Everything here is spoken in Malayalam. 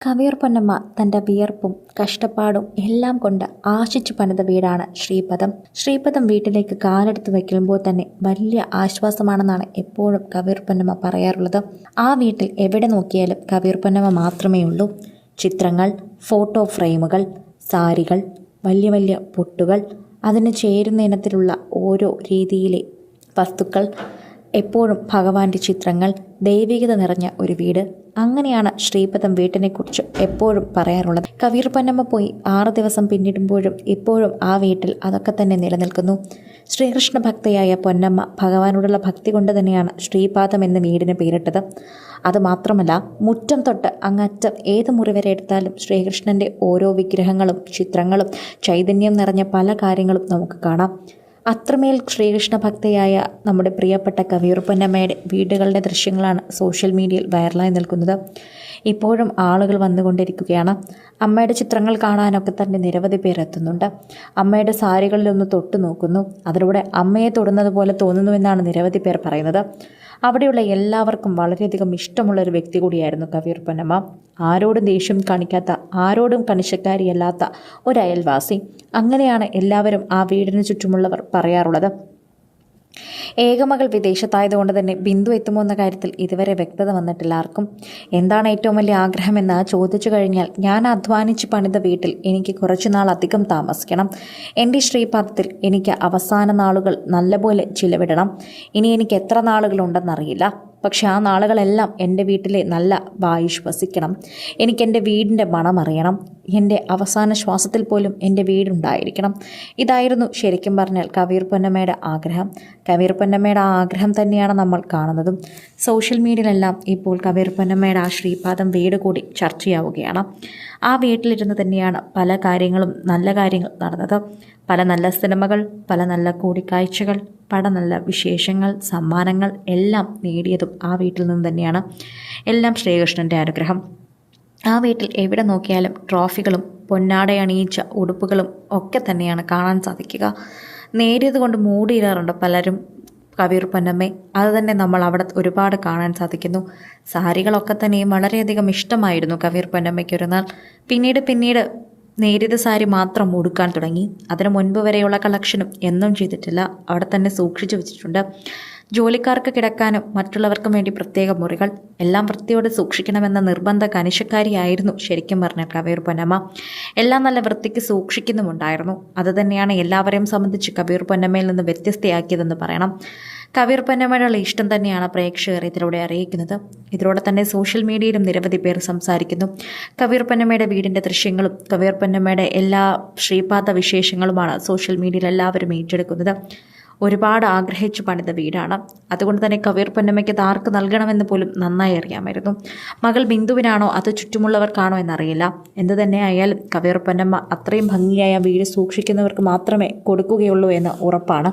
കവിയർ പൊന്നമ്മ തന്റെ വിയർപ്പും കഷ്ടപ്പാടും എല്ലാം കൊണ്ട് ആശിച്ചു പണിത വീടാണ് ശ്രീപദം. ശ്രീപദം വീട്ടിലേക്ക് കാലെടുത്ത് വയ്ക്കുമ്പോൾ തന്നെ വലിയ ആശ്വാസമാണെന്നാണ് എപ്പോഴും കവിയർ പൊന്നമ്മ പറയാറുള്ളത്. ആ വീട്ടിൽ എവിടെ നോക്കിയാലും കവിയർ പൊന്നമ്മ മാത്രമേ ഉള്ളൂ ചിത്രങ്ങൾ ഫോട്ടോ ഫ്രെയിമുകൾ സാരികൾ വലിയ വലിയ പൊട്ടുകൾ അതിന് ചേരുന്ന ഇനത്തിലുള്ള ഓരോ രീതിയിലെ വസ്തുക്കൾ എപ്പോഴും ഭഗവാന്റെ ചിത്രങ്ങൾ ദൈവികത നിറഞ്ഞ ഒരു വീട്. അങ്ങനെയാണ് ശ്രീപദം വീട്ടിനെക്കുറിച്ച് എപ്പോഴും പറയാറുള്ളത്. കവീർ പൊന്നമ്മ പോയി ആറ് ദിവസം പിന്നിടുമ്പോഴും ഇപ്പോഴും ആ വീട്ടിൽ അതൊക്കെ തന്നെ നിലനിൽക്കുന്നു. ശ്രീകൃഷ്ണ ഭക്തയായ പൊന്നമ്മ ഭഗവാനോടുള്ള ഭക്തി കൊണ്ട് തന്നെയാണ് ശ്രീപാദം എന്ന വീടിന് പേരിട്ടത്. അതുമാത്രമല്ല മുറ്റം തൊട്ട് അങ്ങറ്റം ഏത് മുറി വരെ എടുത്താലും ശ്രീകൃഷ്ണന്റെ ഓരോ വിഗ്രഹങ്ങളും ചിത്രങ്ങളും ചൈതന്യം നിറഞ്ഞ പല കാര്യങ്ങളും നമുക്ക് കാണാം. അത്രമേൽ ശ്രീകൃഷ്ണ ഭക്തയായ നമ്മുടെ പ്രിയപ്പെട്ട കവിയൂർ പൊന്നമ്മയുടെ വീടുകളുടെ ദൃശ്യങ്ങളാണ് സോഷ്യൽ മീഡിയയിൽ വൈറലായി നിൽക്കുന്നത്. ഇപ്പോഴും ആളുകൾ വന്നുകൊണ്ടിരിക്കുകയാണ്. അമ്മയുടെ ചിത്രങ്ങൾ കാണാനൊക്കെ തന്നെ നിരവധി പേർ എത്തുന്നുണ്ട്. അമ്മയുടെ സാരികളിലൊന്ന് തൊട്ടു നോക്കുന്നു. അതിലൂടെ അമ്മയെ തൊടുന്നത് പോലെ തോന്നുന്നുവെന്നാണ് നിരവധി പേർ പറയുന്നത്. അവിടെയുള്ള എല്ലാവർക്കും വളരെയധികം ഇഷ്ടമുള്ള ഒരു വ്യക്തി കൂടിയായിരുന്നു കവിയൂർ പൊന്നമ്മ ആരോടും ദേഷ്യം കാണിക്കാത്ത ആരോടും കണിശക്കാരിയല്ലാത്ത ഒരു അയൽവാസി അങ്ങനെയാണ് എല്ലാവരും ആ വീടിന് ചുറ്റുമുള്ളവർ പറയാറുള്ളത്. ഏകമകൾ വിദേശത്തായതുകൊണ്ട് തന്നെ ബിന്ദു എത്തുമോ എന്ന കാര്യത്തിൽ ഇതുവരെ വ്യക്തത വന്നിട്ടില്ല ആർക്കും. എന്താണ് ഏറ്റവും വലിയ ആഗ്രഹം എന്ന് ചോദിച്ചു കഴിഞ്ഞാൽ ഞാൻ അധ്വാനിച്ച് പണിത വീട്ടിൽ എനിക്ക് കുറച്ചുനാൾ അധികം താമസിക്കണം. എന്റെ ശ്രീപാദത്തിൽ എനിക്ക് അവസാന നാളുകൾ നല്ലപോലെ ചിലവിടണം. ഇനി എനിക്ക് എത്ര നാളുകളുണ്ടെന്നറിയില്ല പക്ഷെ ആ നാളുകളെല്ലാം എന്റെ വീട്ടിലെ നല്ല വായു ശ്വസിക്കണം. എനിക്കെന്റെ വീടിന്റെ മണം അറിയണം. എന്റെ അവസാന ശ്വാസത്തിൽ പോലും എന്റെ വീടുണ്ടായിരിക്കണം. ഇതായിരുന്നു ശരിക്കും പറഞ്ഞാൽ കവീർ പൊന്നമ്മയുടെ ആഗ്രഹം. കവീർ പൊന്നമ്മയുടെ ആഗ്രഹം തന്നെയാണ് നമ്മൾ കാണുന്നതും. സോഷ്യൽ മീഡിയയിലെല്ലാം ഇപ്പോൾ കവീർ പൊന്നമ്മയുടെ ആ ശ്രീപാദം വീട് കൂടി ചർച്ചയാവുകയാണ്. ആ വീട്ടിലിരുന്ന് തന്നെയാണ് പല കാര്യങ്ങളും നല്ല കാര്യങ്ങൾ നടന്നത്. പല നല്ല സിനിമകൾ പല നല്ല കൂടിക്കാഴ്ചകൾ പല നല്ല വിശേഷങ്ങൾ സമ്മാനങ്ങൾ എല്ലാം നേടിയതും ആ വീട്ടിൽ നിന്ന് തന്നെയാണ്. എല്ലാം ശ്രീകൃഷ്ണന്റെ അനുഗ്രഹം. ആ വീട്ടിൽ എവിടെ നോക്കിയാലും ട്രോഫികളും പൊന്നാടയണിയിച്ച ഉടുപ്പുകളും ഒക്കെ തന്നെയാണ് കാണാൻ സാധിക്കുക. നേരിയത് കൊണ്ട് മൂടിയിടാറുണ്ട് പലരും. കവിയൂർ പൊന്നമ്മേ അത് തന്നെ നമ്മൾ അവിടെ ഒരുപാട് കാണാൻ സാധിക്കുന്നു. സാരികളൊക്കെ തന്നെയും വളരെയധികം ഇഷ്ടമായിരുന്നു കവിയൂർ പൊന്നമ്മയ്ക്ക് ഒരു നാൾ. പിന്നീട് പിന്നീട് നേരിയത് സാരി മാത്രം ഉടുക്കാൻ തുടങ്ങി. അതിനു മുൻപ് വരെയുള്ള കളക്ഷനും എന്നും ചെയ്തിട്ടില്ല. അവിടെ തന്നെ സൂക്ഷിച്ചു വെച്ചിട്ടുണ്ട്. ജോലിക്കാർക്ക് കിടക്കാനും മറ്റുള്ളവർക്കും വേണ്ടി പ്രത്യേക മുറികൾ. എല്ലാം വൃത്തിയോടെ സൂക്ഷിക്കണമെന്ന നിർബന്ധ കനിശക്കാരിയായിരുന്നു ശരിക്കും പറഞ്ഞ കബീർ പൊന്നമ്മ. എല്ലാം നല്ല വൃത്തിക്ക് സൂക്ഷിക്കുന്നുമുണ്ടായിരുന്നു. അതുതന്നെയാണ് എല്ലാവരെയും സംബന്ധിച്ച് കബീർ പൊന്നമ്മയിൽ നിന്ന് വ്യത്യസ്തയാക്കിയതെന്ന് പറയണം. കബീർ പൊന്നമ്മയുടെ ഇഷ്ടം തന്നെയാണ് പ്രേക്ഷകർ ഇതിലൂടെ അറിയിക്കുന്നത്. ഇതിലൂടെ തന്നെ സോഷ്യൽ മീഡിയയിലും നിരവധി പേർ സംസാരിക്കുന്നു. കവിർപ്പന്നമ്മയുടെ പൊന്നമ്മയുടെ വീടിന്റെ ദൃശ്യങ്ങളും കവിർപ്പന്നമ്മയുടെ പൊന്നമ്മയുടെ എല്ലാ ശ്രീപാദ വിശേഷങ്ങളുമാണ് സോഷ്യൽ മീഡിയയിൽ എല്ലാവരും ഏറ്റെടുക്കുന്നത്. ഒരുപാട് ആഗ്രഹിച്ചു പണിത വീടാണ്. അതുകൊണ്ട് തന്നെ കവീർ പൊന്നമ്മയ്ക്ക് അത് നൽകണമെന്ന് പോലും നന്നായി അറിയാമായിരുന്നു. മകൾ ബിന്ദുവിനാണോ അത് ചുറ്റുമുള്ളവർക്കാണോ എന്നറിയില്ല. എന്തു തന്നെ ആയാലും കവീർ പൊന്നമ്മ അത്രയും ഭംഗിയായ വീട് സൂക്ഷിക്കുന്നവർക്ക് മാത്രമേ കൊടുക്കുകയുള്ളൂ എന്ന് ഉറപ്പാണ്.